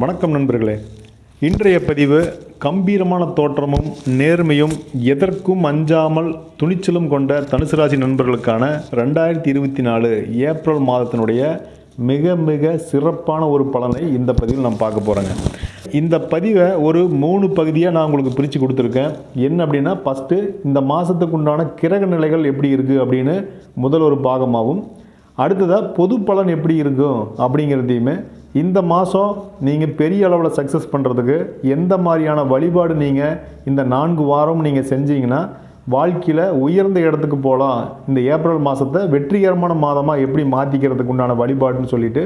வணக்கம் நண்பர்களே. இன்றைய பதிவு கம்பீரமான தோற்றமும் நேர்மையும் எதற்கும் அஞ்சாமல் துணிச்சலும் கொண்ட தனுசு ராசி நண்பர்களுக்கான ரெண்டாயிரத்தி இருபத்தி நாலு ஏப்ரல் மாதத்தினுடைய மிக மிக சிறப்பான ஒரு பலனை இந்த பதிவில் நான் பார்க்க போகிறேங்க இந்த பதிவை ஒரு மூணு பகுதியாக நான் உங்களுக்கு பிரித்து கொடுத்துருக்கேன். என்ன அப்படின்னா ஃபஸ்ட்டு இந்த மாதத்துக்கு உண்டான கிரக நிலைகள் எப்படி இருக்குது அப்படின்னு முதல் ஒரு பாகமாகவும் அடுத்ததாக பொது பலன் எப்படி இருக்கும் அப்படிங்கிறதையுமே இந்த மாதம் நீங்கள் பெரிய அளவில் சக்ஸஸ் பண்ணுறதுக்கு எந்த மாதிரியான வழிபாடு நீங்கள் இந்த நான்கு வாரம் நீங்கள் செஞ்சீங்கன்னா வாழ்க்கையில் உயர்ந்த இடத்துக்கு போகலாம் இந்த ஏப்ரல் மாதத்தை வெற்றிகரமான மாதமாக எப்படி மாற்றிக்கிறதுக்கு உண்டான வழிபாடுன்னு சொல்லிட்டு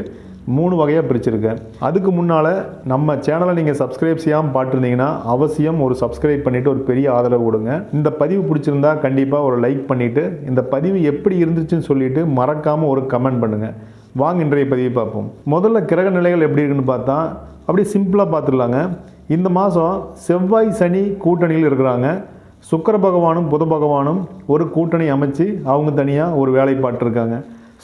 மூணு வகையாக பிரிச்சிருக்கேன். அதுக்கு முன்னால் நம்ம சேனலை நீங்கள் சப்ஸ்கிரைப் செய்யாமல் பார்த்துருந்தீங்கன்னா அவசியம் ஒரு சப்ஸ்கிரைப் பண்ணிவிட்டு ஒரு பெரிய ஆதரவு கொடுங்க. இந்த பதிவு பிடிச்சிருந்தா கண்டிப்பாக ஒரு லைக் பண்ணிவிட்டு இந்த பதிவு எப்படி இருந்துச்சுன்னு சொல்லிவிட்டு மறக்காமல் ஒரு கமெண்ட் பண்ணுங்கள் வாங்க இன்றைய பதிவை பார்ப்போம். முதல்ல கிரக நிலைகள் எப்படி இருக்குன்னு பார்த்தா அப்படியே சிம்பிளாக பார்த்துடலாங்க. இந்த மாதம் செவ்வாய் சனி கூட்டணியில் இருக்கிறாங்க. சுக்கர பகவானும் புத பகவானும் ஒரு கூட்டணி அமைச்சு அவங்க தனியாக ஒரு வேலை பார்த்துருக்காங்க.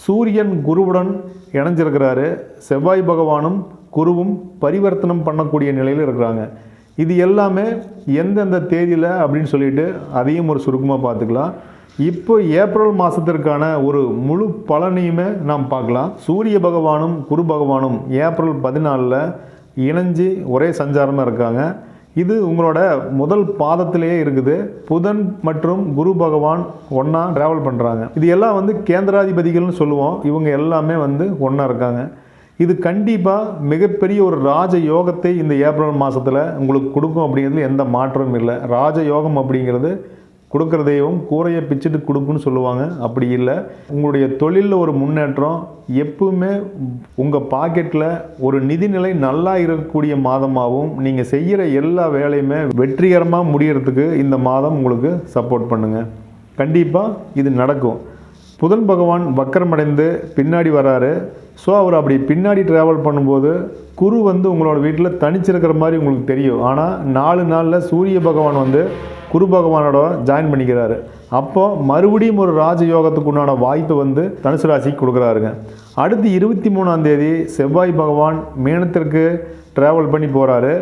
சூரியன் குருவுடன் இணைஞ்சிருக்கிறாரு. செவ்வாய் பகவானும் குருவும் பரிவர்த்தனம் பண்ணக்கூடிய நிலையில் இருக்கிறாங்க. இது எல்லாமே எந்தெந்த தேதியில் அப்படின்னு சொல்லிட்டு அதையும் ஒரு சுருக்கமாக பார்த்துக்கலாம். இப்போ ஏப்ரல் மாதத்திற்கான ஒரு முழு பலனையுமே நாம் பார்க்கலாம். சூரிய பகவானும் குரு பகவானும் ஏப்ரல் பதினாலில் இணைஞ்சு ஒரே சஞ்சாரமாக இருக்காங்க. இது உங்களோட முதல் பாதத்திலேயே இருக்குது. புதன் மற்றும் குரு பகவான் ஒன்றா ட்ராவல் பண்ணுறாங்க இது எல்லாம் வந்து கேந்திராதிபதிகள்னு சொல்லுவோம். இவங்க எல்லாமே வந்து ஒன்றா இருக்காங்க. இது கண்டிப்பாக மிகப்பெரிய ஒரு ராஜ யோகத்தை இந்த ஏப்ரல் மாதத்தில் உங்களுக்கு கொடுக்கும் அப்படிங்கிறதுல எந்த மாற்றமும் இல்லை. ராஜ யோகம் அப்படிங்கிறது கொடுக்குற தெய்வம் கூரையை பிச்சுட்டு கொடுக்குன்னு சொல்லுவாங்க. அப்படி இல்லை. உங்களுடைய தொழிலில் ஒரு முன்னேற்றம் எப்பவுமே உங்கள் பாக்கெட்டில் ஒரு நிதிநிலை நல்லா இருக்கக்கூடிய மாதமாகவும் நீங்கள் செய்கிற எல்லா வேலையுமே வெற்றிகரமாக முடியறதுக்கு இந்த மாதம் உங்களுக்கு சப்போர்ட் பண்ணுங்கள் கண்டிப்பாக இது நடக்கும். புதன் பகவான் வக்கரமடைந்து பின்னாடி வராரு. ஸோ அவர் அப்படி பின்னாடி ட்ராவல் பண்ணும்போது குரு வந்து உங்களோட வீட்டில் தனிச்சிருக்கிற மாதிரி உங்களுக்கு தெரியும். ஆனால் நாலு நாளில் சூரிய பகவான் வந்து குரு பகவானோட ஜாயின் பண்ணிக்கிறாரு. அப்போ மறுபடியும் ஒரு ராஜயோகத்துக்கு உண்டான வாய்ப்பு வந்து தனுசு ராசிக்கு கொடுக்குறாருங்க. அடுத்து இருபத்தி மூணாம் தேதி செவ்வாய் பகவான் மீனத்திற்கு ட்ராவல் பண்ணி போகிறாரு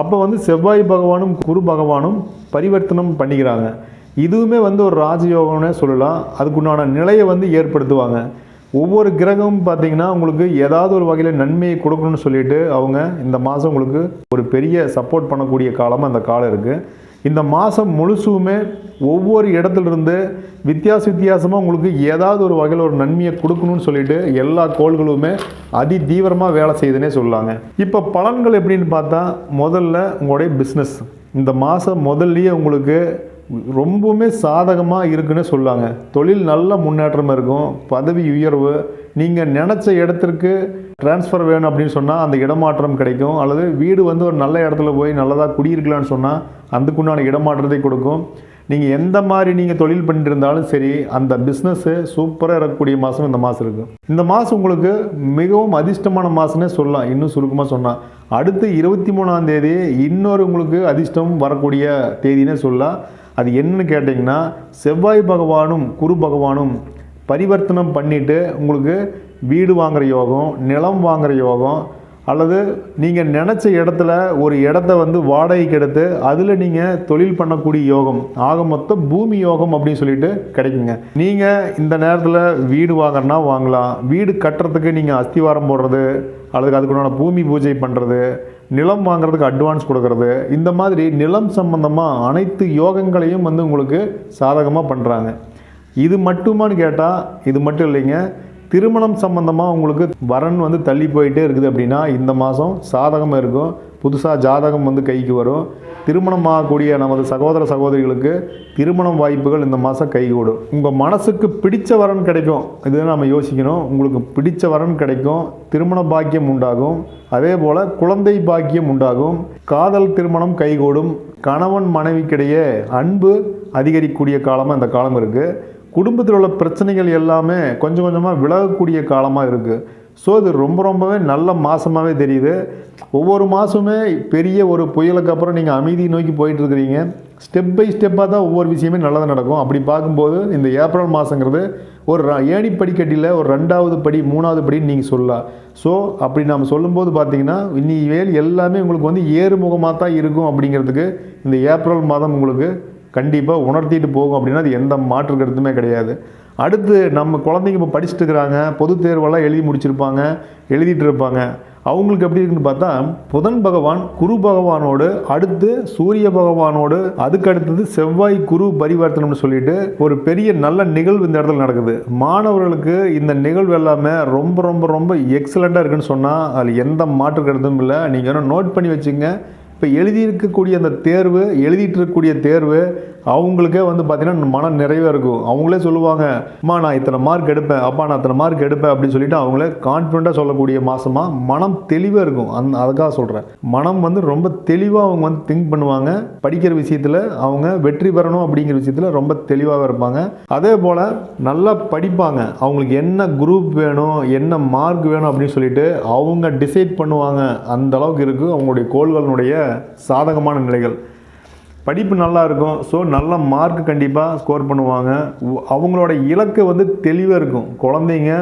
அப்போ வந்து செவ்வாய் பகவானும் குரு பகவானும் பரிவர்த்தனம் பண்ணிக்கிறாங்க. இதுவுமே வந்து ஒரு ராஜயோகம்னே சொல்லலாம். அதுக்குண்டான நிலையை வந்து ஏற்படுத்துவாங்க. ஒவ்வொரு கிரகமும் பார்த்தீங்கன்னா உங்களுக்கு ஏதாவது ஒரு வகையில் நன்மையை கொடுக்கணும்னு சொல்லிட்டு அவங்க இந்த மாதம் உங்களுக்கு ஒரு பெரிய சப்போர்ட் பண்ணக்கூடிய காலமாக அந்த காலம் இருக்குது இந்த மாதம் முழுசுமே ஒவ்வொரு இடத்துலேருந்து வித்தியாச வித்தியாசமாக உங்களுக்கு ஏதாவது ஒரு வகையில் ஒரு நன்மையை கொடுக்கணும்னு சொல்லிட்டு எல்லா கோள்களுமே அதி தீவிரமாக வேலை செய்யுதுன்னே சொல்லலாங்க. இப்போ பலன்கள் எப்படின்னு பார்த்தா முதல்ல உங்களுடைய பிஸ்னஸ் இந்த மாதம் முதல்லையே உங்களுக்கு ரொம்பவுமே சாதகமாக இருக்குன்னு சொல்லாங்க தொழில் நல்ல முன்னேற்றம் இருக்கும் பதவி உயர்வு. நீங்கள் நினச்ச இடத்திற்கு ட்ரான்ஸ்ஃபர் வேணும் அப்படின்னு சொன்னால் அந்த இடமாற்றம் கிடைக்கும். அல்லது வீடு வந்து ஒரு நல்ல இடத்துல போய் நல்லதாக குடியிருக்கலான்னு சொன்னால் அதுக்குண்டான இடமாற்றத்தை கொடுக்கும். நீங்கள் எந்த மாதிரி நீங்கள் தொழில் பண்ணிட்டு இருந்தாலும் சரி அந்த பிஸ்னஸ்ஸு சூப்பராக இருக்கக்கூடிய மாதம் இந்த மாதம் இருக்கும் இந்த மாதம் உங்களுக்கு மிகவும் அதிர்ஷ்டமான மாதம்னே சொல்லலாம். இன்னும் சுருக்கமாக சொன்னால் அடுத்து இருபத்தி மூணாம் தேதி இன்னொரு உங்களுக்கு அதிர்ஷ்டம் வரக்கூடிய தேதினே சொல்லலாம். அது என்னன்னு கேட்டிங்கன்னா செவ்வாய் பகவானும் குரு பகவானும் பரிவர்த்தனம் பண்ணிவிட்டு உங்களுக்கு வீடு வாங்குகிற யோகம் நிலம் வாங்குகிற யோகம் அல்லது நீங்கள் நினச்ச இடத்துல ஒரு இடத்த வந்து வாடகைக்கு எடுத்து அதில் நீங்கள் தொழில் பண்ணக்கூடிய யோகம் ஆக மொத்தம் பூமி யோகம் அப்படின்னு சொல்லிட்டு கிடைக்குங்க. நீங்கள் இந்த நேரத்தில் வீடு வாங்கினா வாங்கலாம். வீடு கட்டுறதுக்கு நீங்கள் அஸ்திவாரம் போடுறது அல்லது அதுக்குண்டான பூமி பூஜை பண்ணுறது நிலம் வாங்குறதுக்கு அட்வான்ஸ் கொடுக்கறது இந்த மாதிரி நிலம் சம்பந்தமாக அனைத்து யோகங்களையும் வந்து உங்களுக்கு சாதகமாக பண்ணுறாங்க இது மட்டுமான்னு கேட்டால் இது மட்டும் இல்லைங்க. திருமணம் சம்பந்தமாக உங்களுக்கு வரன் வந்து தள்ளி போயிட்டே இருக்குது அப்படின்னா இந்த மாதம் சாதகம் இருக்கும். புதுசாக ஜாதகம் வந்து கைக்கு வரும். திருமணம் ஆகக்கூடிய நமது சகோதர சகோதரிகளுக்கு திருமணம் வாய்ப்புகள் இந்த மாதம் கைகூடும். உங்கள் மனசுக்கு பிடித்த வரன் கிடைக்கும். இது நம்ம யோசிக்கணும். உங்களுக்கு பிடித்த வரன் கிடைக்கும். திருமண பாக்கியம் உண்டாகும். அதே போல் குழந்தை பாக்கியம் உண்டாகும். காதல் திருமணம் கைகூடும். கணவன் மனைவிக்கிடையே அன்பு அதிகரிக்கக்கூடிய காலமாக இந்த காலம் இருக்குது குடும்பத்தில் உள்ள பிரச்சனைகள் எல்லாமே கொஞ்சம் கொஞ்சமாக விலகக்கூடிய காலமாக இருக்குது ஸோ இது ரொம்ப ரொம்பவே நல்ல மாதமாகவே தெரியுது. ஒவ்வொரு மாதமே பெரிய ஒரு புயலுக்கு அப்புறம் நீங்கள் அமைதி நோக்கி போயிட்டுருக்கிறீங்க. ஸ்டெப் பை ஸ்டெப்பாக தான் ஒவ்வொரு விஷயமே நல்லதாக நடக்கும். அப்படி பார்க்கும்போது இந்த ஏப்ரல் மாதங்கிறது ஒரு ர- ஏணி படிக்கட்டியில் ஒரு ரெண்டாவது படி மூணாவது படின்னு நீங்கள் சொல்லலாம் ஸோ அப்படி நாம் சொல்லும்போது பார்த்தீங்கன்னா இனிமேல் எல்லாமே உங்களுக்கு வந்து ஏறுமுகமாக தான் இருக்கும் அப்படிங்கிறதுக்கு இந்த ஏப்ரல் மாதம் உங்களுக்கு கண்டிப்பாக உணர்த்திட்டு போகும் அப்படின்னா அது எந்த மாற்று கருத்துமே கிடையாது. அடுத்து நம்ம குழந்தைங்க இப்போ படிச்சுட்டு இருக்கிறாங்க பொது தேர்வெல்லாம் எழுதி முடிச்சிருப்பாங்க எழுதிட்டு இருப்பாங்க. அவங்களுக்கு எப்படி இருக்குன்னு பார்த்தா புதன் பகவான் குரு பகவானோடு அடுத்து சூரிய பகவானோடு அதுக்கு அடுத்தது செவ்வாய் குரு பரிவர்த்தனம்னு சொல்லிட்டு ஒரு பெரிய நல்ல நிகழ்வு இந்த இடத்துல நடக்குது. மாணவர்களுக்கு இந்த நிகழ்வு எல்லாமே ரொம்ப ரொம்ப ரொம்ப எக்ஸலண்ட்டாக இருக்குன்னு சொன்னால் அதில் எந்த மாற்று கருத்தும் இல்லை. நீங்கள் வேணும் நோட் பண்ணி வச்சுங்க. இப்போ எழுதியிருக்கக்கூடிய அந்த தேர்வு எழுதிட்டு இருக்கக்கூடிய தேர்வு அவங்களுக்கே வந்து பார்த்தீங்கன்னா மன நிறைவாக இருக்கும். அவங்களே சொல்லுவாங்க அம்மா நான் இத்தனை மார்க் எடுப்பேன். அப்பா நான் இத்தனை மார்க் எடுப்பேன். அப்படின்னு சொல்லிட்டு அவங்களே கான்ஃபிடெண்ட்டாக சொல்லக்கூடிய மாதமாக மனம் தெளிவாக இருக்கும். அந் அதுக்காக சொல்கிறேன் மனம் வந்து ரொம்ப தெளிவாக அவங்க வந்து திங்க் பண்ணுவாங்க. படிக்கிற விஷயத்தில் அவங்க வெற்றி பெறணும் அப்படிங்கிற விஷயத்தில் ரொம்ப தெளிவாக இருப்பாங்க. அதே போல் நல்லா படிப்பாங்க. அவங்களுக்கு என்ன குரூப் வேணும் என்ன மார்க் வேணும் அப்படின்னு சொல்லிட்டு அவங்க டிசைட் பண்ணுவாங்க. அந்த அளவுக்கு இருக்குது அவங்களுடைய கோள்களினுடைய சாதகமான நிலைகள். படிப்பு நல்லா இருக்கும் ஸோ நல்ல மார்க் கண்டிப்பாக ஸ்கோர் பண்ணுவாங்க. அவங்களோட இலக்கு வந்து தெளிவாக இருக்கும். குழந்தைங்க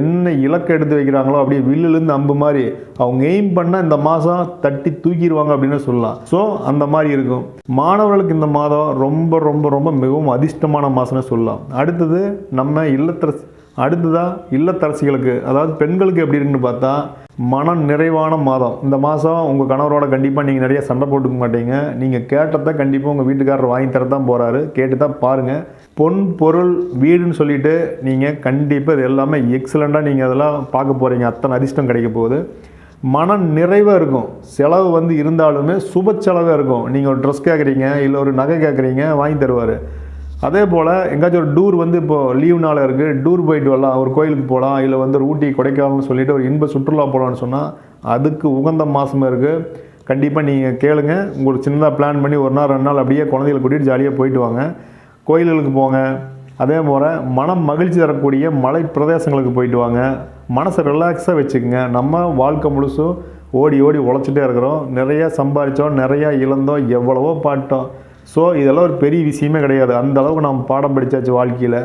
என்ன இலக்கு எடுத்து வைக்கிறாங்களோ அப்படியே வில்லுலேருந்து அம்பு மாதிரி. அவங்க எய்ம் பண்ணால் இந்த மாதம் தட்டி தூக்கிடுவாங்க அப்படின்னு சொல்லலாம். ஸோ அந்த மாதிரி இருக்கும். மாணவர்களுக்கு இந்த மாதம் ரொம்ப ரொம்ப ரொம்ப மிகவும் அதிர்ஷ்டமான மாதம்னு சொல்லலாம். அடுத்தது நம்ம இல்லத்தரசி அடுத்ததாக இல்லத்தரசிகளுக்கு அதாவது பெண்களுக்கு எப்படி இருக்குன்னு பார்த்தா மன நிறைவான மாதம். இந்த மாதம் உங்கள் கணவரோட கண்டிப்பாக நீங்கள் நிறைய சண்டை போட்டுக்க மாட்டீங்க. நீங்கள் கேட்டதை கண்டிப்பாக உங்கள் வீட்டுக்காரர் வாங்கி தரதான் போகிறாரு கேட்டு தான் பாருங்கள் பொன் பொருள் வீடுன்னு சொல்லிட்டு நீங்கள் கண்டிப்பாக இது எல்லாமே எக்ஸலண்ட்டாக நீங்கள் அதெல்லாம் பார்க்க போகிறீங்க அத்தனை அதிர்ஷ்டம் கிடைக்க போகுது. மன நிறைவாக இருக்கும். செலவு வந்து இருந்தாலுமே சுப செலவாக இருக்கும். நீங்கள் ஒரு ட்ரெஸ் கேட்குறீங்க இல்லை ஒரு நகை கேட்குறீங்க வாங்கி தருவார். அதே போல் எங்கேயாச்சும் ஒரு டூர் வந்து இப்போ லீவ் நாள் இருக்குது டூர் போயிட்டு வரலாம் ஒரு கோயிலுக்கு போகலாம் இல்லை வந்து ஒரு ஊட்டி கொடைக்கானல்னு சொல்லிட்டு ஒரு இன்ப சுற்றுலா போகலான்னு சொன்னால் அதுக்கு உகந்த மாதமாக இருக்குது கண்டிப்பாக நீங்கள் கேளுங்க. உங்களுக்கு சின்னதாக பிளான் பண்ணி ஒரு நாள் ரெண்டு நாள் அப்படியே குழந்தைகளை கூட்டிகிட்டு ஜாலியாக போயிட்டு வாங்க. கோயில்களுக்கு போங்க. அதே போல் மனம் மகிழ்ச்சி தரக்கூடிய மலை பிரதேசங்களுக்கு போயிட்டு வாங்க. மனசை ரிலாக்ஸாக வச்சுக்கோங்க. நம்ம வாழ்க்கை முழுசும் ஓடி ஓடி உழைச்சிட்டே இருக்கிறோம். நிறையா சம்பாதிச்சோம் நிறையா இழந்தோம் எவ்வளவோ பாட்டோம் ஸோ இதெல்லாம் ஒரு பெரிய விஷயமே கிடையாது. அந்த அளவுக்கு நம்ம பாடம் படித்தாச்சு வாழ்க்கையில்.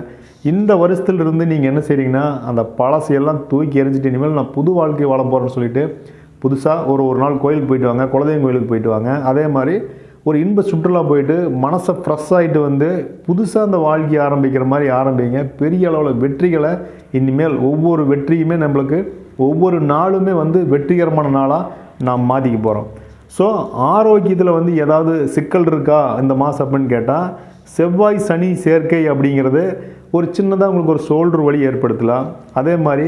இந்த வருஷத்துல இருந்து நீங்கள் என்ன செய்கிறீங்கன்னா அந்த பழசையெல்லாம் தூக்கி எரிஞ்சிட்டு இனிமேல் நான் புது வாழ்க்கை வாழ போகிறேன்னு சொல்லிட்டு புதுசாக ஒரு ஒரு நாள் கோயிலுக்கு போயிட்டு வாங்க குலதெய்வம் கோயிலுக்கு போயிட்டு வாங்க. அதே மாதிரி ஒரு இன்ப சுற்றுலா போயிட்டு மனசை ஃப்ரெஷ் ஆகிட்டு வந்து புதுசாக அந்த வாழ்க்கையை ஆரம்பிக்கிற மாதிரி ஆரம்பிங்க. பெரிய அளவில் வெற்றிகளை இனிமேல் ஒவ்வொரு வெற்றியுமே நம்மளுக்கு ஒவ்வொரு நாளுமே வந்து வெற்றிகரமான நாளாக நாம் மாற்றிக்க போகிறோம் ஸோ ஆரோக்கியத்தில் வந்து ஏதாவது சிக்கல் இருக்கா? இந்த மாதம் அப்படின்னு கேட்டால் செவ்வாய் சனி சேர்க்கை அப்படிங்கிறது ஒரு சின்னதாக உங்களுக்கு ஒரு ஷோல்டர் வலி ஏற்படுத்தலாம். அதே மாதிரி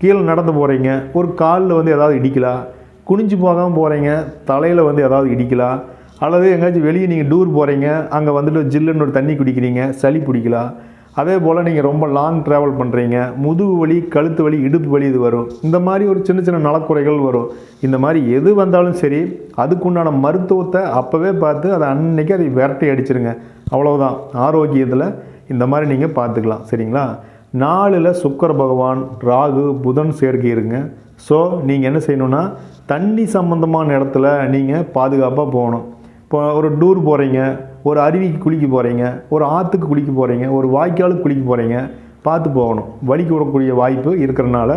கீழே நடந்து போகிறீங்க ஒரு காலில் வந்து ஏதாவது இடிக்கலாம். குனிஞ்சு போகாமல் போகிறீங்க தலையில் வந்து ஏதாவது இடிக்கலாம். அல்லது எங்கேயாச்சும் வெளியே நீங்கள் டூர் போகிறீங்க அங்கே வந்துட்டு ஜில்லுன்னு ஒரு தண்ணி குடிக்கிறீங்க சளி பிடிக்கலாம் அதே போல் நீங்கள் ரொம்ப லாங் ட்ராவல் பண்ணுறீங்க முதுகு வலி கழுத்து வலி இடுப்பு வலி இது வரும். இந்த மாதிரி ஒரு சின்ன சின்ன நலக்குறைகள் வரும். இந்த மாதிரி எது வந்தாலும் சரி அதுக்குண்டான மருத்துவத்தை அப்போவே பார்த்து அதை அன்னைக்கு அதை விரட்டி அடிச்சிருங்க. அவ்வளவுதான். ஆரோக்கியத்தில் இந்த மாதிரி நீங்கள் பார்த்துக்கலாம். சரிங்களா? நாலில் சுக்கர பகவான் ராகு புதன் சேர்க்கை இருங்க. ஸோ நீங்கள் என்ன செய்யணுன்னா தண்ணி சம்மந்தமான இடத்துல நீங்கள் பாதுகாப்பாக போகணும். இப்போ ஒரு டூர் போகிறீங்க ஒரு அருவிக்கு குளிக்க போகிறீங்க ஒரு ஆற்றுக்கு குளிக்க போகிறீங்க ஒரு வாய்க்காலுக்கு குளிக்க போகிறீங்க பார்த்து போகணும். வலிக்கு விடக்கூடிய வாய்ப்பு இருக்கிறனால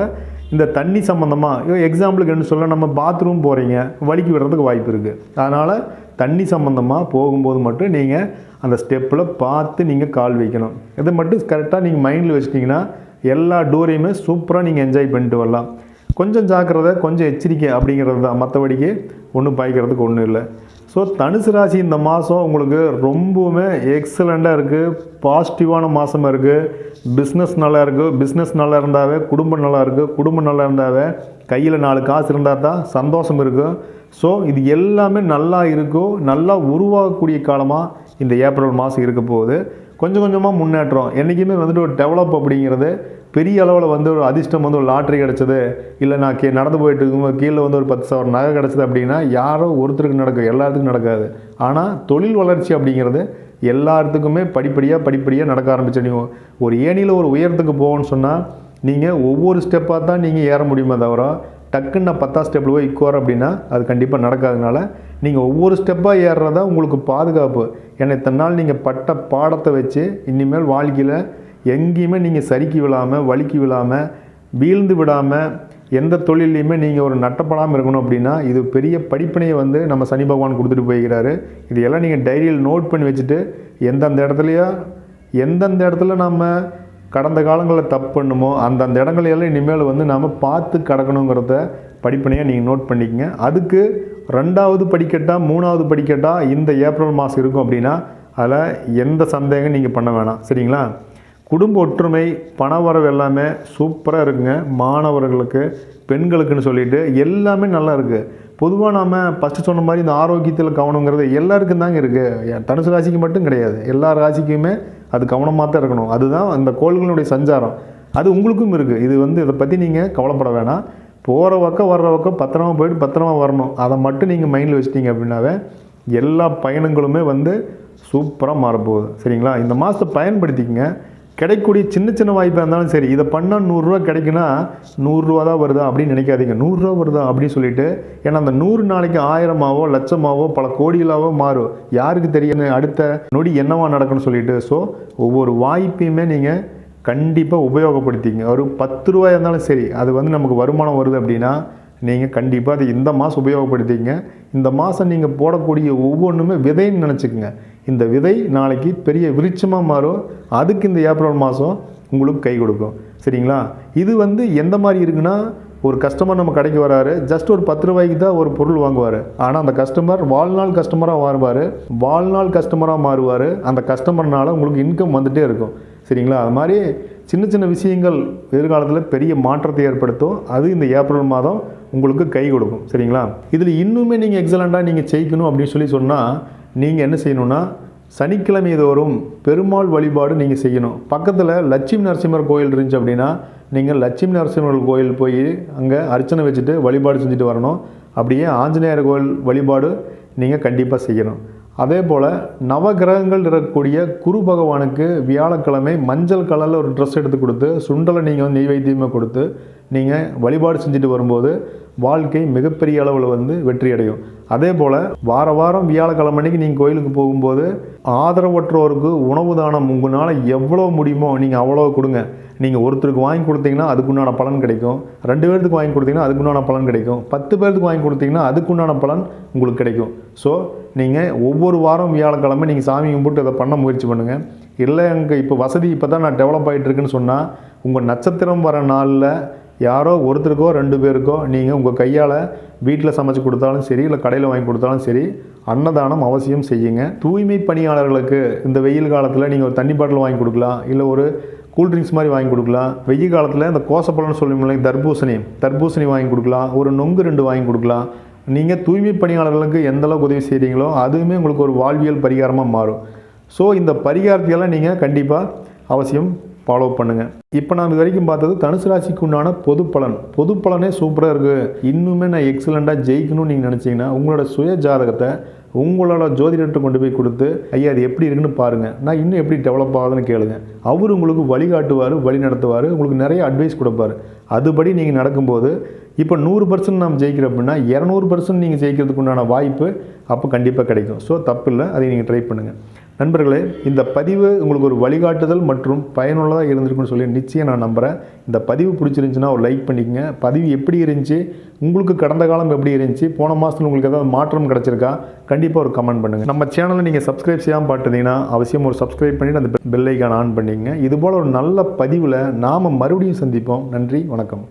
இந்த தண்ணி சம்மந்தமாக எக்ஸாம்பிளுக்கு என்ன சொல்ல நம்ம பாத்ரூம் போகிறீங்க வலிக்கு விடுறதுக்கு வாய்ப்பு இருக்குது அதனால் தண்ணி சம்மந்தமாக போகும்போது மட்டும் நீங்கள் அந்த ஸ்டெப்பில் பார்த்து நீங்கள் கால் வைக்கணும். இதை மட்டும் கரெக்டாக நீங்கள் மைண்டில் வச்சிட்டிங்கன்னா எல்லா டூரையுமே சூப்பராக நீங்கள் என்ஜாய் பண்ணிட்டு வரலாம். கொஞ்சம் ஜாக்கிரதை கொஞ்சம் எச்சரிக்கை அப்படிங்கிறது தான். மற்றபடிக்கு ஒன்றும் பாய்க்கிறதுக்கு ஒன்றும் இல்லை. ஸோ தனுசு ராசி இந்த மாதம் உங்களுக்கு ரொம்பவுமே எக்ஸலண்ட்டாக இருக்குது பாசிட்டிவான மாதமாக இருக்குது பிஸ்னஸ் நல்லா இருக்குது பிஸ்னஸ் நல்லா இருந்தாவே குடும்பம் நல்லா இருக்குது குடும்பம் நல்லா இருந்தாவே கையில் நாலு காசு இருந்தால் தான் சந்தோஷம் இருக்கும். ஸோ இது எல்லாமே நல்லா இருக்கும். நல்லா உருவாகக்கூடிய காலமாக இந்த ஏப்ரல் மாதம் இருக்க போகுது. கொஞ்சம் கொஞ்சமாக முன்னேற்றம். என்றைக்குமே வந்துட்டு ஒரு டெவலப் அப்படிங்கிறது பெரிய அளவில் வந்து ஒரு அதிர்ஷ்டம் வந்து ஒரு லாட்ரி கிடச்சிது. இல்லை நான் கே நடந்து போயிட்டு இருக்கும்போது கீழே வந்து ஒரு பத்து சவரம் நகை கிடச்சிது அப்படின்னா யாரோ ஒருத்தருக்கு நடக்கும் எல்லாத்துக்கும் நடக்காது. ஆனால் தொழில் வளர்ச்சி அப்படிங்கிறது எல்லாத்துக்குமே படிப்படியாக படிப்படியாக நடக்க ஆரம்பிச்சு. ஒரு ஏணியில் ஒரு உயரத்துக்கு போகணும்னு சொன்னால் நீங்கள் ஒவ்வொரு ஸ்டெப்பாக தான் நீங்கள் ஏற முடியுமே தவிர டக்குன்னு நான் பத்தாம் ஸ்டெப்பில் போய் இக்குவார் அப்படின்னா அது கண்டிப்பாக நடக்காதனால நீங்கள் ஒவ்வொரு ஸ்டெப்பாக ஏறுறதா உங்களுக்கு பாதுகாப்பு. ஏன்னா இத்தனை நாள் நீங்கள் பட்ட பாடத்தை வச்சு இனிமேல் வாழ்க்கையில் எங்கேயுமே நீங்கள் சறுக்கி விழாமல் வழுக்கி விழாமல் வீழ்ந்து விடாமல் எந்த தொழிலையுமே நீங்கள் ஒரு நட்டப்படாமல் இருக்கணும் அப்படின்னா இது பெரிய படிப்பினையை வந்து நம்ம சனி பகவான் கொடுத்துட்டு போய்கிறாரு இது எல்லாம் நீங்கள் டைரியில் நோட் பண்ணி வச்சுட்டு எந்தெந்த இடத்துலையோ எந்தெந்த இடத்துல நம்ம கடந்த காலங்களில் தப்பு பண்ணுமோ அந்தந்த இடங்களையெல்லாம் இனிமேல் வந்து நாம் பார்த்து கடக்கணுங்கிறத படிப்பனையாக நீங்கள் நோட் பண்ணிக்கங்க. அதுக்கு ரெண்டாவது படிக்கட்டா மூணாவது படிக்கட்டா இந்த ஏப்ரல் மாதம் இருக்கும் அப்படின்னா அதில் எந்த சந்தேகம் நீங்கள் பண்ண வேணாம். சரிங்களா? குடும்ப ஒற்றுமை பண வரவு எல்லாமே சூப்பராக இருக்குங்க. மாணவர்களுக்கு பெண்களுக்குன்னு சொல்லிட்டு எல்லாமே நல்லா இருக்குது பொதுவாக நாம் ஃபஸ்ட்டு சொன்ன மாதிரி இந்த ஆரோக்கியத்தில் கவனங்கிறது எல்லாருக்கும் தாங்க இருக்குது தனுசு ராசிக்கு மட்டும் கிடையாது. எல்லா ராசிக்குமே அது கவனமாக தான் இருக்கணும். அதுதான் அந்த கோள்களுடைய சஞ்சாரம். அது உங்களுக்கும் இருக்குது இது வந்து இதை பற்றி நீங்கள் கவலைப்பட வேணாம். போகிற பக்கம் வர்ற பக்கம் பத்திரமா போயிட்டு பத்திரமா வரணும். அதை மட்டும் நீங்கள் மைண்டில் வச்சிட்டீங்க அப்படின்னாவே எல்லா பயணங்களுமே வந்து சூப்பராக மாறப்போகுது. சரிங்களா? இந்த மாதத்தை பயன்படுத்திக்கங்க. கிடைக்கக்கூடிய சின்ன சின்ன வாய்ப்பாக இருந்தாலும் சரி இதை பண்ணால் நூறுரூவா கிடைக்குன்னா நூறுரூவா தான் வருதா அப்படின்னு நினைக்காதீங்க. நூறுரூவா வருதா அப்படின்னு சொல்லிட்டு ஏன்னா அந்த நூறு நாளைக்கு ஆயிரமாவோ லட்சமாவோ பல கோடிகளாவோ மாறும். யாருக்கு தெரியும் அடுத்த நொடி என்னவா நடக்கும்னு சொல்லிட்டு ஸோ ஒவ்வொரு வாய்ப்பையுமே நீங்கள் கண்டிப்பாக உபயோகப்படுத்திங்க ஒரு பத்து ரூபாய் இருந்தாலும் சரி அது வந்து நமக்கு வருமானம் வருது அப்படின்னா நீங்கள் கண்டிப்பாக அதை இந்த மாதம் உபயோகப்படுத்திங்க இந்த மாதம் நீங்கள் போடக்கூடிய ஒவ்வொன்றுமே விதைன்னு நினச்சிக்கோங்க. இந்த விதை நாளைக்கு பெரிய விருட்சமாக மாறும். அதுக்கு இந்த ஏப்ரல் மாதம் உங்களுக்கு கை கொடுக்கும். சரிங்களா? இது வந்து எந்த மாதிரி இருக்குன்னா ஒரு கஸ்டமர் நம்ம கடைக்கு வராரு ஜஸ்ட் ஒரு பத்து ரூபாய்க்கு தான் ஒரு பொருள் வாங்குவார். ஆனால் அந்த கஸ்டமர் வாழ்நாள் கஸ்டமராக மாறுவார். வாழ்நாள் கஸ்டமராக மாறுவார். அந்த கஸ்டமர்னால உங்களுக்கு இன்கம் வந்துகிட்டே இருக்கும். சரிங்களா? அது மாதிரி சின்ன சின்ன விஷயங்கள் எதிர்காலத்தில் பெரிய மாற்றத்தை ஏற்படுத்தும். அது இந்த ஏப்ரல் மாதம் உங்களுக்கு கை கொடுக்கும் சரிங்களா? இதில் இன்னுமே நீங்கள் எக்ஸலண்ட்டாக நீங்கள் ஜெயிக்கணும் அப்படின்னு சொல்லி சொன்னால் நீங்கள் என்ன செய்யணும்னா சனிக்கிழமை தோறும் பெருமாள் வழிபாடு நீங்கள் செய்யணும். பக்கத்தில் லட்சுமி நரசிம்மர் கோயில் இருந்துச்சு அப்படின்னா நீங்கள் லட்சுமி நரசிம்மர் கோயில் போய் அங்கே அர்ச்சனை வச்சுட்டு வழிபாடு செஞ்சுட்டு வரணும். அப்படியே ஆஞ்சநேயர் கோயில் வழிபாடு நீங்கள் கண்டிப்பாக செய்யணும். அதே போல் நவகிரகங்கள் இருக்கக்கூடிய குரு பகவானுக்கு வியாழக்கிழமை மஞ்சள் கலரில் ஒரு ட்ரெஸ் எடுத்து கொடுத்து சுண்டலை நீங்கள் வந்து நெய்வேத்தியமாக கொடுத்து நீங்கள் வழிபாடு செஞ்சுட்டு வரும்போது வாழ்க்கை மிகப்பெரிய அளவில் வந்து வெற்றி அடையும் அதே போல் வார வாரம் வியாழக்கிழமை அன்றைக்கி நீங்கள் கோயிலுக்கு போகும்போது ஆதரவற்றோருக்கு உணவு தானம் உங்களால் எவ்வளோ முடியுமோ நீங்கள் அவ்வளோ கொடுங்க. நீங்கள் ஒருத்தருக்கு வாங்கி கொடுத்தீங்கன்னா அதுக்குண்டான பலன் கிடைக்கும். ரெண்டு பேர்த்துக்கு வாங்கி கொடுத்தீங்கன்னா அதுக்குண்டான பலன் கிடைக்கும். பத்து பேர்த்துக்கு வாங்கி கொடுத்தீங்கன்னா அதுக்குண்டான பலன் உங்களுக்கு கிடைக்கும். ஸோ நீங்கள் ஒவ்வொரு வாரம் வியாழக்கிழமை நீங்கள் சாமி கும்பிட்டு இதை பண்ண முயற்சி பண்ணுங்கள் இல்லை எங்கள் இப்போ வசதி இப்போ தான் நான் டெவலப் ஆகிட்டு இருக்குன்னு சொன்னால் உங்கள் நட்சத்திரம் வர நாளில் யாரோ ஒருத்தருக்கோ ரெண்டு பேருக்கோ நீங்கள் உங்கள் கையால் வீட்டில் சமைச்சு கொடுத்தாலும் சரி இல்லை கடையில் வாங்கி கொடுத்தாலும் சரி அன்னதானம் அவசியம் செய்யுங்க. தூய்மை பணியாளர்களுக்கு இந்த வெயில் காலத்தில் நீங்கள் ஒரு தண்ணி பாட்டில் வாங்கி கொடுக்கலாம் இல்லை ஒரு கூல்ட்ரிங்க்ஸ் மாதிரி வாங்கி கொடுக்கலாம். வெயில் காலத்தில் இந்த கோசப்பழம்னு சொல்லுவோம்ல தர்பூசணி தர்பூசணி வாங்கி கொடுக்கலாம் ஒரு நொங்கு ரெண்டு வாங்கி கொடுக்கலாம். நீங்கள் தூய்மை பணியாளர்களுக்கு எந்தளவுக்கு உதவி செய்கிறீங்களோ அதுவுமே உங்களுக்கு ஒரு வாழ்வியல் பரிகாரமாக மாறும். ஸோ இந்த பரிகாரத்தையெல்லாம் நீங்கள் கண்டிப்பாக அவசியம் ஃபாலோ பண்ணுங்கள் இப்போ நான் இது வரைக்கும் பார்த்தது தனுசு ராசிக்கு உண்டான பொது பலன். பொது பலனே சூப்பராக இருக்குது இன்னுமே நான் எக்ஸலண்ட்டாக ஜெயிக்கணும்னு நீங்கள் நினச்சிங்கன்னா உங்களோட சுய ஜாதகத்தை உங்களோட ஜோதிடர்கிட்ட கொண்டு போய் கொடுத்து ஐயா அது எப்படி இருக்குன்னு பாருங்கள் நான் இன்னும் எப்படி டெவலப் ஆகுதுன்னு கேளுங்க. அவர் உங்களுக்கு வழிகாட்டுவார் வழி நடத்துவார் உங்களுக்கு நிறைய அட்வைஸ் கொடுப்பாரு. அதுபடி நீங்கள் நடக்கும்போது இப்போ நூறு பர்சன்ட் நாம் ஜெயிக்கிறோம் அப்படின்னா இரநூறு பர்சன்ட் நீங்கள் ஜெயிக்கிறதுக்கு உண்டான வாய்ப்பு அப்போ கண்டிப்பாக கிடைக்கும். ஸோ தப்பு இல்லை அதை நீங்கள் ட்ரை பண்ணுங்கள் நண்பர்களே இந்த பதிவு உங்களுக்கு ஒரு வழிகாட்டுதல் மற்றும் பயனுள்ளதாக இருந்திருக்குன்னு சொல்லி நிச்சயம் நான் நம்புகிறேன் இந்த பதிவு பிடிச்சிருந்துச்சுன்னா ஒரு லைக் பண்ணிக்கங்க. பதிவு எப்படி இருந்துச்சு உங்களுக்கு கடந்த காலம் எப்படி இருந்துச்சு போன மாதத்தில் உங்களுக்கு ஏதாவது மாற்றம் கிடச்சிருக்கா கண்டிப்பாக ஒரு கமெண்ட் பண்ணுங்கள் நம்ம சேனலை நீங்கள் சப்ஸ்கிரைப் செய்யாமல் பார்த்துட்டீங்கன்னா அவசியம் ஒரு சப்ஸ்கிரைப் பண்ணிவிட்டு அந்த பெல் ஆன் பண்ணிங்க இதுபோல் ஒரு நல்ல பதிவில் நாம் மறுபடியும் சந்திப்போம். நன்றி வணக்கம்.